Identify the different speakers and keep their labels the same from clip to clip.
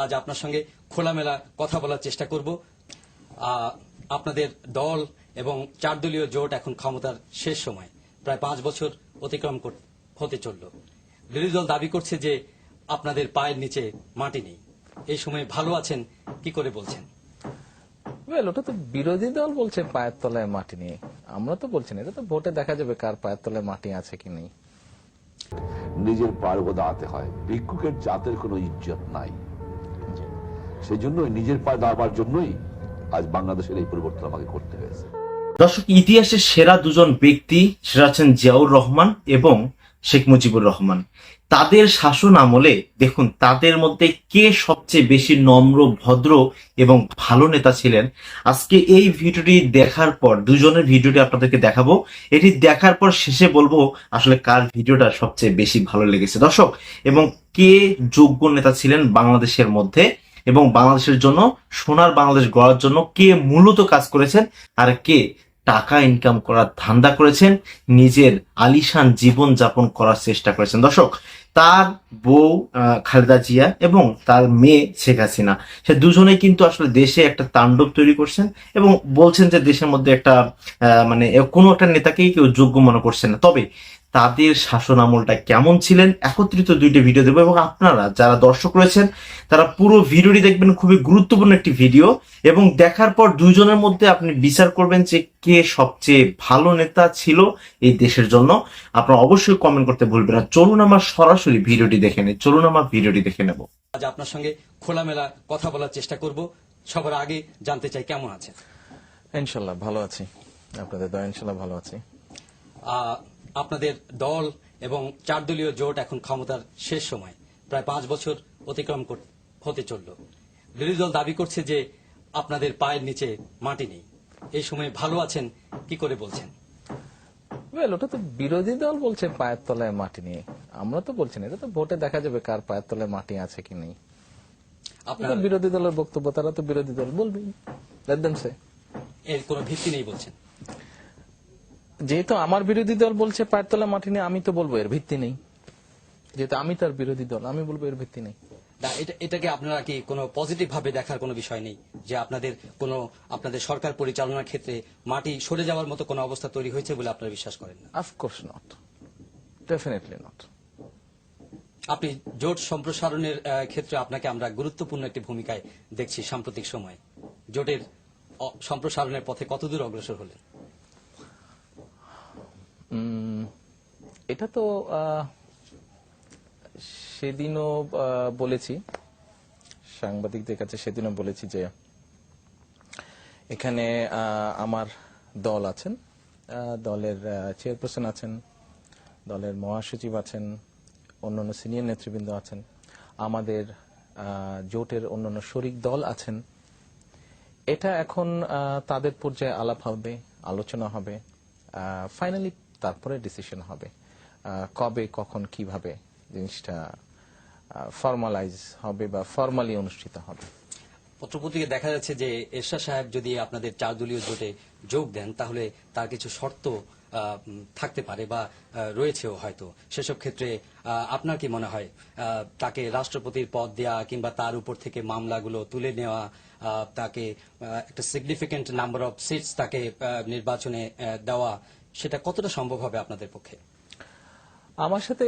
Speaker 1: আজ আপনার সঙ্গে খোলামেলা কথা বলার চেষ্টা করব। আপনাদের দল এবং চার দলীয় জোট এখন ক্ষমতার শেষ সময়। প্রায় পাঁচ বছর অতিক্রম কর- হতে চলল। বিরোধী দল দাবি করছে যে আপনাদের পায়ের নিচে মাটি নেই। এই সময় ভালো আছেন কি করে বলছেন?
Speaker 2: ওয়েল ওটা তো বিরোধী দল বলছে পায়ের তলায় মাটি নিয়ে আমরা তো বলছি না এটা তো ভোটে দেখা যাবে কার পায়ের তলায় মাটি আছে কি নেই।
Speaker 3: নিজের পায়ে দাঁড়াতে হয়। ভিক্ষুকের জাতের কোনো ইজ্জত নাই। সেই নিজের পায়ে দাঁড়াবার জন্যই আজ বাংলাদেশের এই পরিবর্তন আমাকে করতে হয়েছে।
Speaker 4: দর্শক, ইতিহাসের সেরা দুজন ব্যক্তি সেরা আছেন জিয়াউর রহমান এবং শেখ মুজিবুর রহমান। তাদের শাসন আমলে দেখুন, তাদের মধ্যে কে সবচেয়ে বেশি নম্র, ভদ্র এবং ভালো নেতা ছিলেন? আজকে এই ভিডিওটি দেখার পর, দুজনের ভিডিওটি আপনাদেরকে দেখাবো। এটি দেখার পর শেষে বলব আসলে কার ভিডিওটা সবচেয়ে বেশি ভালো লেগেছে। দর্শক, এবং কে যোগ্য নেতা ছিলেন বাংলাদেশের মধ্যে? এবং বাংলাদেশের জন্য, সোনার বাংলাদেশ গড়ার জন্য কে মূলত কাজ করেছেন আর কে টাকা ইনকাম করার ধান্দা করেছেন, নিজের আলিশান জীবন যাপন করার চেষ্টা করেছেন। দর্শক, তার বউ খালেদা জিয়া এবং তার মেয়ে শেখ হাসিনা, সে দুজনেই কিন্তু আসলে দেশে একটা তাণ্ডব তৈরি করছেন এবং বলছেন যে দেশের মধ্যে একটা মানে কোনো একটা নেতাকেই কেউ যোগ্য মনে করছেন না। তবে তাদের শাসন আমলটা কেমন ছিলেন? একত্রিত দুইটা ভিডিও দেবো এবং আপনারা যারা দর্শক রয়েছেন তারা পুরো ভিডিওটি দেখবেন খুবই গুরুত্বপূর্ণ একটি ভিডিও এবং দেখার পর দুইজনের মধ্যে আপনি বিচার করবেন যে কে সবচেয়ে ভালো নেতা ছিল এই দেশের জন্য। আপনারা অবশ্যই কমেন্ট করতে ভুলবেন না। চলুন আমার সরাসরি ভিডিওটি দেখে নেই। চলুন আমার ভিডিওটি দেখে নেব।
Speaker 1: আজ আপনার সঙ্গে খোলামেলা কথা বলার চেষ্টা করব। সবার আগে জানতে চাই কেমন আছেন?
Speaker 2: ইনশাল্লাহ ভালো আছি। আপনাদের দয়া ইনশাল্লাহ ভালো আছি।
Speaker 1: আহ, আপনাদের দল এবং চার দলীয় জোট এখন ক্ষমতার শেষ সময়। প্রায় পাঁচ বছর অতিক্রম হতে চলল। বিরোধী দল দাবি করছে যে আপনাদের পায়ের নিচে মাটি নেই। এই সময় ভালো আছেন কি করে বলছেন?
Speaker 2: ওয়েল ওটা তো বিরোধী দল বলছে পায়ের তলায় মাটি নিয়ে আমরা তো বলছি না এটা তো ভোটে দেখা যাবে কার পায়ের তলায় মাটি আছে কি নেই।
Speaker 1: আপনার
Speaker 2: বিরোধী দলের বক্তব্য তারা তো বিরোধী দল বলবেই। Them say.
Speaker 1: এর কোনো ভিত্তি নেই বলছেন?
Speaker 2: যেহেতু আমার বিরোধী দল বলছে পায়ের তলায় মাটি নেই আমি তো বলব এর ভিত্তি নেই। যেহেতু আমি তার বিরোধী দল আমি বলব এর ভিত্তি নেই।
Speaker 1: এটাকে আপনারা কি কোনো পজিটিভ ভাবে দেখার কোনো বিষয় নেই? যে আপনাদের কোনো আপনাদের সরকার পরিচালনার ক্ষেত্রে মাটি সরে যাওয়ার মতো কোনো অবস্থা তৈরি হয়েছে বলে আপনারা বিশ্বাস করেন না?
Speaker 2: অফকোর্স নট ডেফিনেটলি নট
Speaker 1: আপনি জোট সম্প্রসারণের ক্ষেত্রে আপনাকে আমরা গুরুত্বপূর্ণ একটি ভূমিকায় দেখছি সাম্প্রতিক সময়ে। জোটের সম্প্রসারণের পথে কতদূর অগ্রসর হলেন?
Speaker 2: এটা তো সেদিনও বলেছি, সাংবাদিকদের কাছে সেদিনও বলেছি যে এখানে আমার দল আছেন দলের চেয়ারপারসন আছেন, দলের মহাসচিব আছেন, অন্যান্য সিনিয়র নেতৃবৃন্দ আছেন, আমাদের জোটের অন্যান্য শরিক দল আছেন। এটা এখন তাদের পর্যায়ে আলাপ হবে, আলোচনা হবে ফাইনালি তারপরে ডিসিশন হবে। কবে, কখন, কীভাবে জিনিসটা ফর্মালাইজ হবে বা ফর্মালি অনুষ্ঠিত হবে।
Speaker 1: পত্রপত্রিকা দেখা যাচ্ছে যে এরশাদ সাহেব যদি আপনাদের চার দলীয় জোটে যোগ দেন, তাহলে তার কিছু শর্ত থাকতে পারে বা রয়েছেও হয়তো। সেসব ক্ষেত্রে আপনার কি মনে হয়? তাকে রাষ্ট্রপতির পদ দেওয়া কিংবা তার উপর থেকে মামলাগুলো তুলে নেওয়া তাকে একটা সিগনিফিকেন্ট নাম্বার অফ সিটস তাকে নির্বাচনে দেওয়া সেটা কতটা সম্ভব হবে আপনাদের পক্ষে?
Speaker 2: আমার সাথে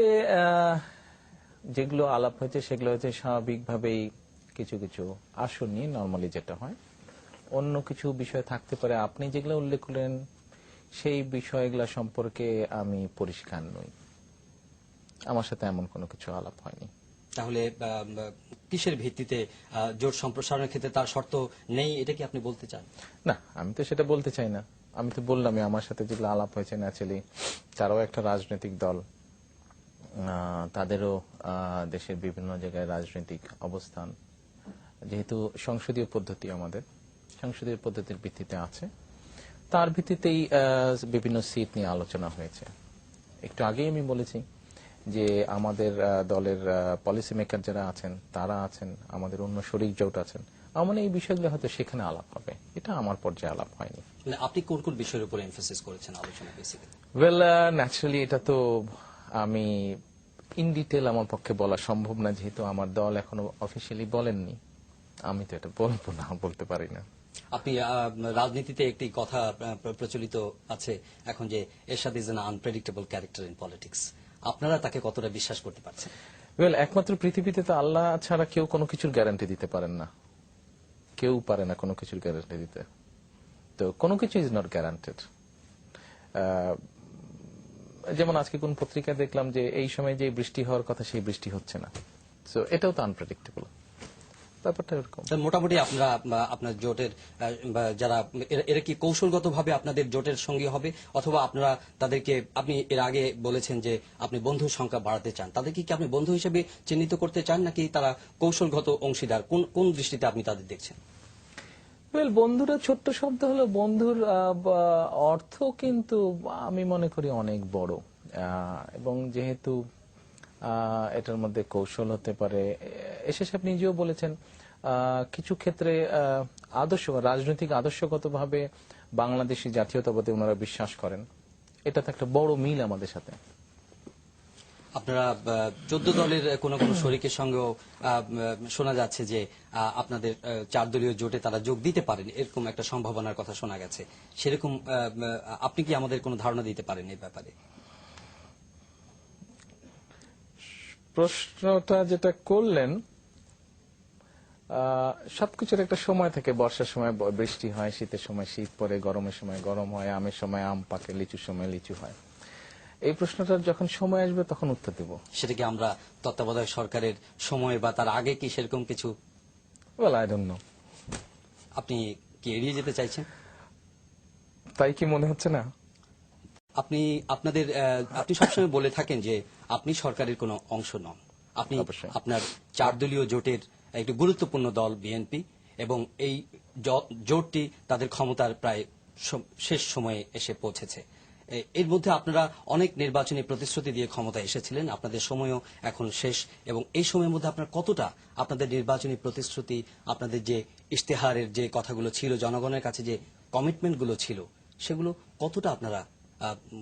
Speaker 2: যেগুলো আলাপ হয়েছে সেগুলো হচ্ছে স্বাভাবিকভাবেই কিছু কিছু আসন নিয়ে নর্মালি যেটা হয়। অন্য কিছু বিষয় থাকতে পারে। আপনি যেগুলো উল্লেখ করলেন সেই বিষয়গুলো সম্পর্কে আমি পরিষ্কার নই। আমার সাথে এমন কোনো কিছু আলাপ হয়নি।
Speaker 1: তাহলে কিসের ভিত্তিতে জোট সম্প্রসারণের ক্ষেত্রে তার শর্ত নেই এটা কি আপনি বলতে চান?
Speaker 2: না আমি তো সেটা বলতে চাই না। আমি তো বললামই, আমার সাথে যেগুলো আলাপ হয়েছে ন্যাচারালি তারাও একটা রাজনৈতিক দল। তাদেরও দেশের বিভিন্ন জায়গায় রাজনৈতিক অবস্থান। যেহেতু সংসদীয় পদ্ধতি আমাদের, সংসদীয় পদ্ধতির ভিত্তিতে আছে। তার ভিত্তিতেই বিভিন্ন সিট নিয়ে আলোচনা হয়েছে। একটু আগেই আমি বলেছি যে আমাদের দলের পলিসি মেকার যারা আছেন, তারা আছেন, আমাদের অন্য শরিক জোট আছেন। আমার এই বিষয়গুলো হয়তো সেখানে আলাপ হবে। এটা আমার পর্যায়ে আলাপ হয়নি।
Speaker 1: মানে আপনি কোন কোন বিষয়ের উপর এমফাসিস করেছেন আলোচনা বেসিক্যালি?
Speaker 2: ওয়েল ন্যাচারালি এটা তো আমি ইন ডিটেল আমার পক্ষে বলা সম্ভব না যেহেতু আমার দল এখনও অফিসিয়ালি বলেননি। আমি তো এটা বলব না বলতে পারি না।
Speaker 1: আপনি রাজনীতিতে একটি কথা প্রচলিত আছে এখন যে Ershad is an unpredictable character in politics আপনারা তাকে কতটা বিশ্বাস করতে পারছেন?
Speaker 2: ওয়েল একমাত্র পৃথিবীতে তো আল্লাহ ছাড়া কেউ কোনো কিছুর গ্যারান্টি দিতে পারেন না। কেউ পারে না কোনো কিছুর গ্যারান্টি দিতে। তো কোনো কিছু ইজ নট গ্যারান্টেড যেমন আজকে কোন পত্রিকায় দেখলাম যে এই সময় যে বৃষ্টি হওয়ার কথা, সেই বৃষ্টি হচ্ছে না। তো এটাও তো আনপ্রেডিক্টেবল ব্যাপারটা এরকম।
Speaker 1: মোটামুটি আপনারা আপনার জোটের যারা এরা- এরা কি কৌশলগতভাবে আপনাদের জোটের সঙ্গী হবে? অথবা আপনারা তাদেরকে আপনি এর আগে বলেছেন যে আপনি বন্ধুর সংখ্যা বাড়াতে চান। তাদেরকে কি আপনি বন্ধু হিসেবে চিহ্নিত করতে চান নাকি তারা কৌশলগত অংশীদার? কোন কোন দৃষ্টিতে আপনি তাদের দেখছেন?
Speaker 2: ওয়েল বন্ধুরা ছোট্ট শব্দ হলো বন্ধুর অর্থ কিন্তু আমি মনে করি অনেক বড়। এবং যেহেতু এটার মধ্যে কৌশল হতে পারে এসে আপনি নিজেও বলেছেন কিছু ক্ষেত্রে আদর্শ রাজনৈতিক আদর্শগতভাবে বাংলাদেশি জাতীয়তাবাদে ওনারা বিশ্বাস করেন। এটা তো একটা বড় মিল আমাদের সাথে।
Speaker 1: আপনারা চোদ্দ দলের কোন কোন শরিকের সঙ্গেও শোনা যাচ্ছে যে আপনাদের চার দলীয় জোটে তারা যোগ দিতে পারেন এরকম একটা সম্ভাবনার কথা শোনা গেছে। সেরকম আপনি কি আমাদের কোনো ধারণা দিতে পারেন এই ব্যাপারে?
Speaker 2: প্রশ্নটা যেটা করলেন সবকিছুর একটা সময় থাকে। বর্ষার সময় বৃষ্টি হয় শীতের সময় শীত পড়ে গরমের সময় গরম হয় আমের সময় আম পাকে লিচুর সময় লিচু হয়। এই প্রশ্নটার যখন সময় আসবে তখন উত্তর দেব।
Speaker 1: সেটা কি আমরা তত্ত্বাবধায়ক সরকারের সময় বা তার আগে কি সেরকম কিছু?
Speaker 2: ওয়েল আই ডোন্ট নো
Speaker 1: আপনি কি এড়িয়ে যেতে চাইছেন?
Speaker 2: তাই কি মনে হচ্ছে না?
Speaker 1: আপনি আপনাদের আপনি সবসময় বলে থাকেন যে আপনি সরকারের কোনো অংশ নন। আপনি আপনার চার দলীয় জোটের একটি গুরুত্বপূর্ণ দল, বিএনপি, এবং এই জোটটি তাদের ক্ষমতার প্রায় শেষ সময়ে এসে পৌঁছেছে। এর মধ্যে আপনারা অনেক নির্বাচনী প্রতিশ্রুতি দিয়ে ক্ষমতায় এসেছিলেন, আপনাদের সময়ও এখন শেষ, এবং এই সময়ের মধ্যে আপনার কতটা আপনাদের নির্বাচনী প্রতিশ্রুতি, আপনাদের যে ইশতেহারের যে কথাগুলো ছিল, জনগণের কাছে যে কমিটমেন্টগুলো ছিল, সেগুলো কতটা আপনারা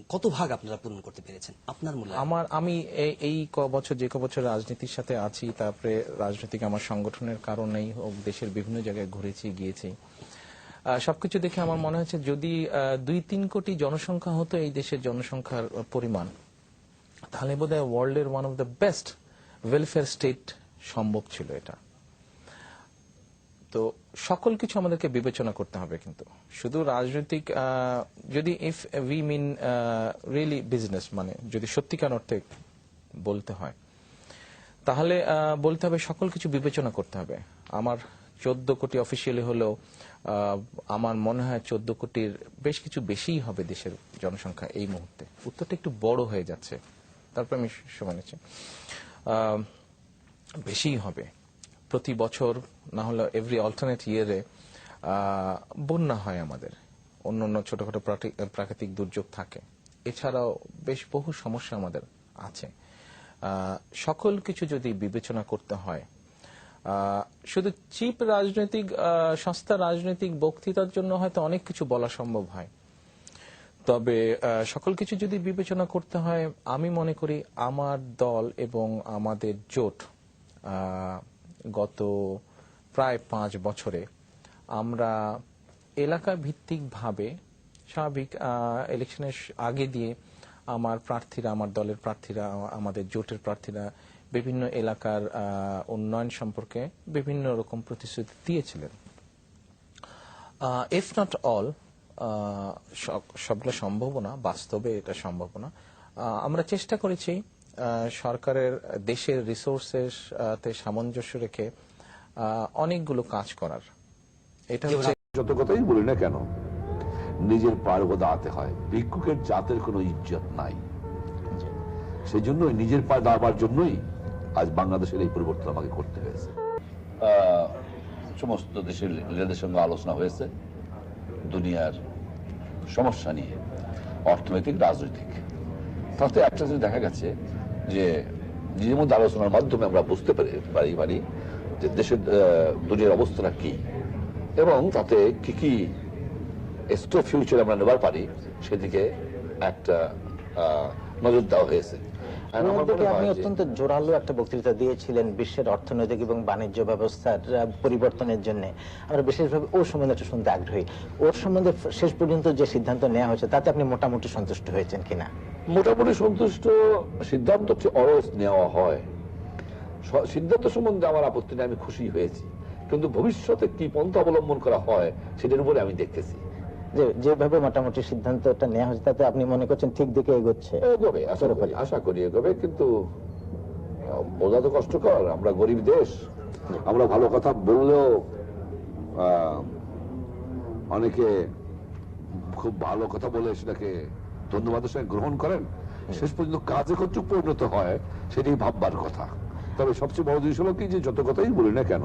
Speaker 1: কত ভাগ আপনারা পূরণ করতে পেরেছেন? আপনার মূল্য
Speaker 2: আমার, আমি এই- ক বছর, যে ক বছর রাজনীতির সাথে আছি, তারপরে রাজনৈতিক আমার সংগঠনের কারণেই হোক, দেশের বিভিন্ন জায়গায় ঘুরেছি, গিয়েছি। সবকিছু দেখে আমার মনে হচ্ছে যদি দুই তিন কোটি জনসংখ্যা হতো এই দেশের জনসংখ্যার পরিমাণ, তাহলে বোধহয় ওয়ার্ল্ডের one of the best welfare state সম্ভব ছিল এটা। তো সকল কিছু আমাদেরকে বিবেচনা করতে হবে কিন্তু। শুধু রাজনৈতিক যদি if we mean really business মানে যদি সত্যিকার অর্থে বলতে হয়, তাহলে বলতে হবে সকল কিছু বিবেচনা করতে হবে। আমার চোদ্দ কোটি অফিসিয়ালি হলেও আমার মনে হয় চোদ্দ কোটির বেশ কিছু বেশিই হবে দেশের জনসংখ্যা এই মুহূর্তে। উত্তরটা একটু বড় হয়ে যাচ্ছে। তারপর আমি সময় নিচ্ছি। বেশিই হবে। প্রতি বছর, না হলে এভরি অল্টারনেট ইয়ারে বন্যা হয় আমাদের। অন্য অন্য ছোটখাটো প্রাকৃতিক দুর্যোগ থাকে। এছাড়াও বেশ বহু সমস্যা আমাদের আছে। সকল কিছু যদি বিবেচনা করতে হয় শুধু চিপ রাজনৈতিক সস্তা রাজনৈতিক বক্তৃতার জন্য হয়তো অনেক কিছু বলা সম্ভব হয়। তবে সকল কিছু যদি বিবেচনা করতে হয়, আমি মনে করি আমার দল এবং আমাদের জোট গত প্রায় পাঁচ বছরে আমরা এলাকা ভিত্তিক ভাবে স্বাভাবিক ইলেকশনের আগে দিয়ে আমার প্রার্থীরা, আমার দলের প্রার্থীরা, আমাদের জোটের প্রার্থীরা বিভিন্ন এলাকার উন্নয়ন সম্পর্কে বিভিন্ন রকম প্রতিশ্রুতি দিয়েছিলেন। ইফ নট অল সবগুলো সম্ভব না বাস্তবে এটা সম্ভব না আমরা চেষ্টা করেছি সরকারের দেশের রিসোর্সের তে সামঞ্জস্য রেখে অনেকগুলো কাজ করার। এটা হচ্ছে
Speaker 3: যত কথাই বলি না কেন? নিজের উপর দাঁড়াতে হয়। ভিক্ষুকের জাতের কোনো ইজ্জত নাই। সেই জন্যই নিজের পায়ে দাঁড়াবার জন্যই আজ বাংলাদেশের এই পরিবর্তন আমাকে করতে হয়েছে। সমস্ত দেশের লিডারদের সঙ্গে আলোচনা হয়েছে। দুনিয়ার সমস্যা নিয়ে অর্থনৈতিক রাজনৈতিক। তাতে একটা জিনিস দেখা গেছে যে নিজের মধ্যে আলোচনার মাধ্যমে আমরা বুঝতে পারি পারি যে দেশের দুনিয়ার অবস্থাটা কি এবং তাতে কি কি এক্সট্রা ফিউচার আমরা নেবার পারি সেদিকে একটা নজর দেওয়া হয়েছে।
Speaker 5: আপনি অত্যন্ত জোরালো একটা বক্তৃতা দিয়েছিলেন বিশ্বের অর্থনৈতিক এবং বাণিজ্য ব্যবস্থার পরিবর্তনের জন্য। আমরা বিশেষভাবে ওর সম্বন্ধে একটু শুনতে আগ্রহী। ওর সম্বন্ধে শেষ পর্যন্ত যে সিদ্ধান্ত নেওয়া হয়েছে তাতে আপনি মোটামুটি সন্তুষ্ট হয়েছেন কিনা?
Speaker 3: মোটামুটি সন্তুষ্ট সিদ্ধান্ত নেওয়া হয়। সিদ্ধান্ত সম্বন্ধে আমার আপত্তি আমি খুশি হয়েছি। কিন্তু ভবিষ্যতে কি পন্থা অবলম্বন করা হয় সেটার উপরে আমি দেখতেছি।
Speaker 5: যে যেভাবে মোটামুটি সিদ্ধান্ত সিদ্ধান্তটা নেওয়া হয়েছে তাতে আপনি মনে করছেন ঠিক দিকে এগোচ্ছে?
Speaker 3: এগোবে আশা করি আশা করি এগোবে কিন্তু বোঝা তো কষ্টকর আমরা গরিব দেশ। আমরা ভালো কথা বললেও অনেকে খুব ভালো কথা বলে সেটাকে ধন্যবাদের সঙ্গে গ্রহণ করেন। শেষ পর্যন্ত কাজে কতটুকু পরিণত হয় সেটাই ভাববার কথা। তবে সবচেয়ে বড় জিনিস হলো কি যে যত কথাই বলি না কেন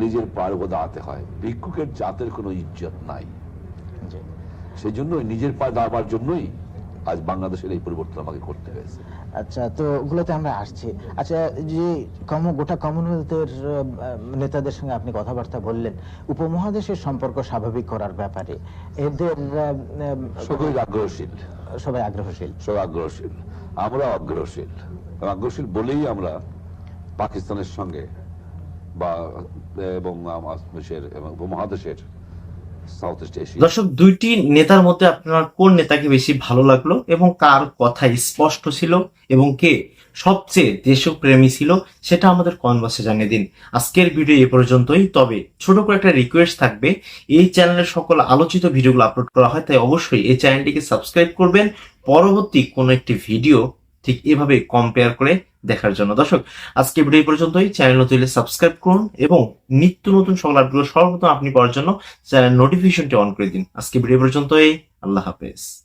Speaker 3: নিজের উপর দাঁড়াতে হয় ভিক্ষুকের জাতের কোনো ইজ্জত নাই। সেই জন্যই নিজের পায়ে দাঁড়াবার জন্যই আজ বাংলাদেশের এই পরিবর্তন আমাকে করতে হয়েছে।
Speaker 5: আচ্ছা তো ওগুলোতে আমরা আসছি। আচ্ছা যে কম গোটা কমনওয়েলথের নেতাদের সঙ্গে আপনি কথাবার্তা বললেন উপমহাদেশের সম্পর্ক স্বাভাবিক করার ব্যাপারে এদের আহ,
Speaker 3: আগ্রহশীল।
Speaker 5: সবাই আগ্রহশীল।
Speaker 3: সব আগ্রহশীল। আমরা অগ্রহশীল আগ্রহশীল বলেই আমরা পাকিস্তানের সঙ্গে বা এবং উপমহাদেশের
Speaker 4: দর্শক, দুইটি নেতার মধ্যে আপনার কোন নেতাকে বেশি ভালো লাগল এবং কার কথা স্পষ্ট ছিল এবং কে সবচেয়ে দেশপ্রেমী ছিল সেটা আমাদের বক্সে জানিয়ে দিন। আজকের ভিডিও এ পর্যন্তই। তবে ছোট করে একটা রিকোয়েস্ট থাকবে, এই চ্যানেলের সকল আলোচিত ভিডিওগুলো আপলোড করা হয়, তাই অবশ্যই এই চ্যানেলটিকে সাবস্ক্রাইব করবেন। পরবর্তী কোন একটি ভিডিও ঠিক এভাবে কম্পেয়ার করে দেখার জন্য। দর্শক, আজকে ভিডিও পর্যন্তই। চ্যানেল নতুন সাবস্ক্রাইব করুন এবং নিত্য নতুন সকল আপডেট সর্বপ্রথম আপনি পাওয়ার জন্য চ্যানেল নোটিফিকেশনটি অন করে দিন। আজকে ভিডিও পর্যন্তই। আল্লাহ হাফেজ।